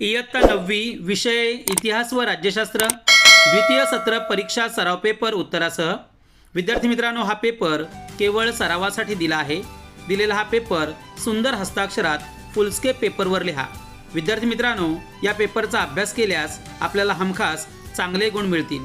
इयत्ता नववी विषय इतिहास व राज्यशास्त्र द्वितीय सत्र परीक्षा सराव पेपर उत्तरासह. विद्यार्थी मित्रांनो हा पेपर केवळ सरावासाठी दिला आहे. दिलेला हा पेपर सुंदर हस्ताक्षरात फुलस्केप पेपरवर लिहा. विद्यार्थी मित्रांनो या पेपरचा अभ्यास केल्यास आपल्याला हमखास चांगले गुण मिळतील.